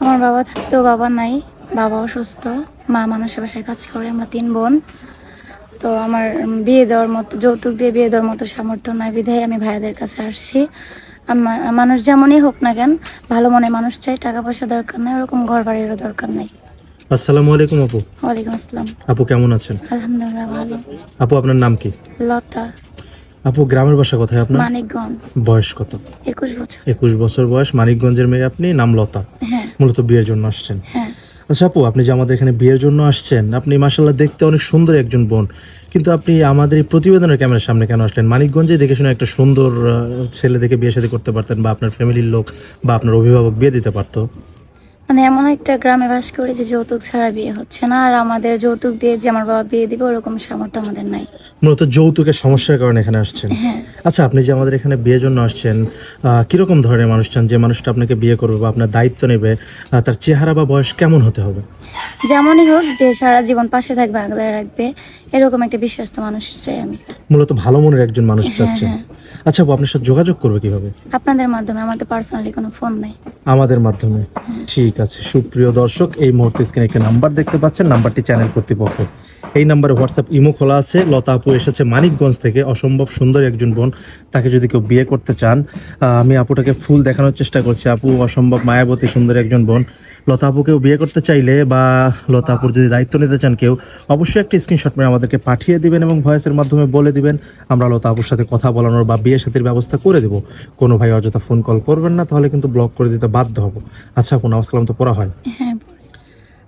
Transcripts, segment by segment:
আমার বাবা থাকতেও বাবা নাই বাবা অসুস্থ মা মানুষের বাসায় কাজ করে আমরা তিন বোন। তো আমার বিয়ে দেওয়ার মতো যৌতুক দিয়ে বিয়ে দেওয়ার মতো সামর্থ্য নাই বিধায় আমি ভাইয়াদের কাছে আসছি। আমার মানুষ যেমনই হোক না কেন ভালো মনে মানুষ চাই টাকা পয়সা দরকার নাই ওরকম ঘর বাড়িরও দরকার নাই। আসসালামু আলাইকুম আপু। ওয়ালাইকুম আসসালাম। আপু কেমন আছেন? আলহামদুলিল্লাহ ভালো। আপু আপনার নাম কি? লতা। আপু গ্রামের বাসা কোথায় আপনার? মানিকগঞ্জ। বয়স কত? একুশ বছর। একুশ বছর বয়স মানিকগঞ্জের মেয়ে আপনি নাম লতা। হ্যাঁ। মূলত বিয়ের জন্য আসছেন। হ্যাঁ। আচ্ছা আপু আপনি যে আমাদের এখানে বিয়ের জন্য আসছেন আপনি মাসাল্লাহ দেখতে অনেক সুন্দর একজন বোন। কিন্তু আপনি আমাদের এই প্রতিবেদনের ক্যামেরার সামনে কেন আসলেন? মানিকগঞ্জে দেখে শুনে একটা সুন্দর ছেলে দেখে বিয়ে সাথে করতে পারতেন বা আপনার ফ্যামিলির লোক বা আপনার অভিভাবক বিয়ে দিতে পারতো। মানে এমন একটা গ্রামে বাস করি যে যৌতুক ছাড়া বিয়ে হচ্ছে না আর আমাদের যৌতুক দিয়ে যে আমার বাবা বিয়ে দিবে ওরকম সামর্থ্য আমাদের নাই। মূলত যৌতুকের সমস্যার কারণে এখানে আসছেন? হ্যাঁ। আচ্ছা আপনি যে আমাদের এখানে বিয়ের জন্য আসছেন কীরকম ধরনের মানুষ চান? যে মানুষটা আপনাকে বিয়ে করবে বা আপনার দায়িত্ব নেবে তার চেহারা বা বয়স কেমন হতে হবে? যেমনই হোক যে সারা জীবন পাশে থাকবে আগলে রাখবে এরকম একটা বিশ্বাস্ত মানুষ চাই আমি। মূলত ভালো মনের একজন মানুষ হ্যাঁ, চাচ্ছেন। হ্যাঁ। আচ্ছা আপু আপনার সাথে যোগাযোগ করবে কীভাবে? আপনাদের মাধ্যমে আমার তো পার্সোনালি কোনো ফোন নাই। আমাদের মাধ্যমে। ঠিক আছে সুপ্রিয় দর্শক এই মুহূর্তে স্ক্রিনে একটা নাম্বার দেখতে পাচ্ছেন নাম্বারটি চ্যানেল কর্তৃপক্ষ এই নাম্বারে হোয়াটসঅ্যাপ ইমো খোলা আছে। লতা আপু এসেছে মানিকগঞ্জ থেকে। অসম্ভব সুন্দর একজন বোন। তাকে যদি কেউ বিয়ে করতে চান আমি আপুটাকে ফুল দেখানোর চেষ্টা করছি। আপু অসম্ভব মায়াবতী সুন্দর একজন বোন। লতা আপুকেও বিয়ে করতে চাইলে বা লতা আপুর যদি দায়িত্ব নিতে চান কেউ, অবশ্যই একটি স্ক্রিনশট মেরে আমাদেরকে পাঠিয়ে দিবেন এবং ভয়েসের মাধ্যমে বলে দিবেন। আমরা লতা আপুর সাথে কথা বলানোর বা বিয়ে সাথীর ব্যবস্থা করে দেবো। কোনো ভাই অযথা ফোন কল করবেন না, তাহলে কিন্তু ব্লক করে দিতে বাধ্য হব। আচ্ছা আপু নামাজ তো পড়া হয়। হ্যাঁ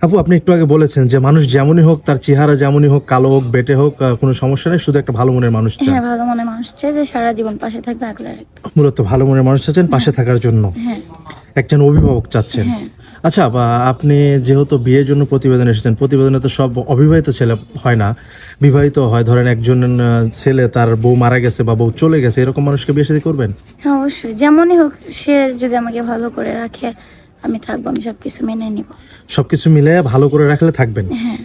আপু আপনি একটু আগে বলেছেন যে মানুষ যেমনই হোক তার চেহারা যেমনই হোক কালো হোক বেটে হোক কোনো সমস্যা নেই শুধু একটা ভালো মনের মানুষ হ্যাঁ ভালো মনে মানুষ চাই যে সারা জীবন পাশে থাকবে আগলে রাখবে মূলত ভালো মনের মানুষ চাচ্ছেন পাশে থাকার জন্য। হ্যাঁ। একজন অভিভাবক চাচ্ছেন। হ্যাঁ। আচ্ছা আপনি যেহেতু বিয়ের জন্য প্রতিবেদন এসেছেন প্রতিবেদনে তো সব অবিবাহিত ছেলে হয় না। বিবাহিত হয় ধরেন একজন ছেলে তার বউ মারা গেছে বা বউ চলে গেছে এরকম মানুষকে বিয়ে শাদী করবেন? হ্যাঁ অবশ্যই। যেমনই হোক সে যদি আমাকে ভালো করে রাখে আমি থাকব আমি সবকিছু মেনে নিব। সবকিছু মিলে ভালো করে রাখলে থাকবেন? হ্যাঁ।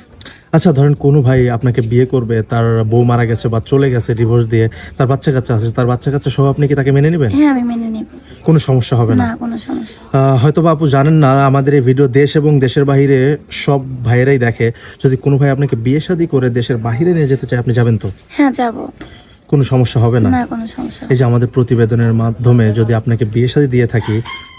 আচ্ছা ধরেন কোনো ভাই আপনাকে বিয়ে করবে তার বউ মারা গেছে বা চলে গেছে ডিভোর্স দিয়ে তার বাচ্চা কাচ্চা আছে তার বাচ্চা কাচ্চা সহ আপনি কি তাকে মেনে নেবেন? হ্যাঁ আমি মেনে নিব। কোনো সমস্যা হবে না? না কোনো সমস্যা। হয়তো বা আপু জানেন না আমাদের এই ভিডিও দেশ এবং দেশের বাইরে সব ভাইয়েরাই দেখে যদি কোনো ভাই আপনাকে বিয়ে শাদী করে দেশের বাইরে নিয়ে যেতে চায় আপনি যাবেন তো? হ্যাঁ যাব। কোনো সমস্যা হবে না। না কোনো সমস্যা এই যে আমাদের প্রতিবেদনের মাধ্যমে যদি আপনাকে বিয়ে শাদী দিয়ে থাকি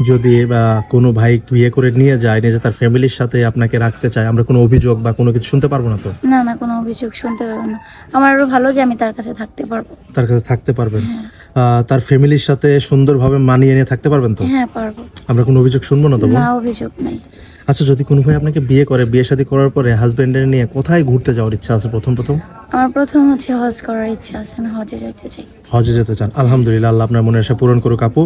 যদি বা কোনো ভাই বিয়ে করে নিয়ে যায় যে তার ফ্যামিলির সাথে আপনাকে রাখতে চায় আমরা কোনো অভিযোগ বা কোনো কিছু শুনতে পারব না তো? না না কোনো অভিযোগ শুনতে পারব না। আমার আরও ভালো যে আমি তার কাছে থাকতে পারব। তার কাছে থাকতে পারবেন। হ্যাঁ। তার ফ্যামিলির সাথে সুন্দরভাবে মানিয়ে নিয়ে থাকতে পারবেন তো? হ্যাঁ পারব। আমরা কোনো অভিযোগ শুনব না তো না অভিযোগ নাই। আচ্ছা যদি কোনো ভাই আপনাকে বিয়ে করে বিয়ে শাদী করার পরে হাজবেন্ডের নিয়ে কোথায় ঘুরতে যাওয়ার ইচ্ছা আছে প্রথম প্রথম? আমার প্রথম হচ্ছে হজ করার ইচ্ছা আছে আমি হজে যাইতে চাই। হজে যেতে চান। আলহামদুলিল্লাহ আল্লাহ আপনার মনে আশা পূরণ করুক। আপু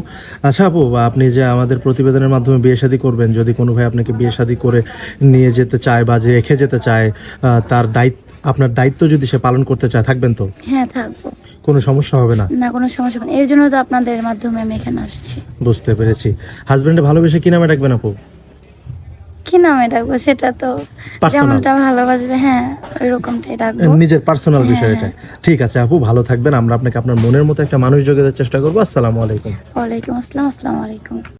আচ্ছা আপু আপনি যে আমাদের প্রতিবেদনের মাধ্যমে বিয়ে শাদী করবেন যদি কোনো ভাই আপনাকে বিয়ে শাদী করে নিয়ে যেতে চায় বা যে রেখে যেতে চায় তার দায়িত্ব আপনার দায়িত্ব যদি সে পালন করতে চায় থাকবেন তো? হ্যাঁ থাকব। কোনো সমস্যা হবে না? না কোনো সমস্যা হবে না। এর জন্য তো আপনাদের মাধ্যমে আমি এখানে আসছি। বুঝতে পেরেছি। হাজবেন্ডে ভালোবেসে কি নামে ডাকবেন আপু? কি নামে ডাকবো সেটা তো. যেমনটা ভালোবাসবে হ্যাঁ ওইরকমটাই ডাকবো। নিজের পার্সোনাল হ্যাঁ, বিষয় এটা ঠিক আছে আপু ভালো থাকবেন। আমরা আপনাকে আপনার মনের মতো একটা মানুষ যোগাতে চেষ্টা করব। আসসালামু আলাইকুম। ওয়ালাইকুম আসসালাম আসসালামু আলাইকুম।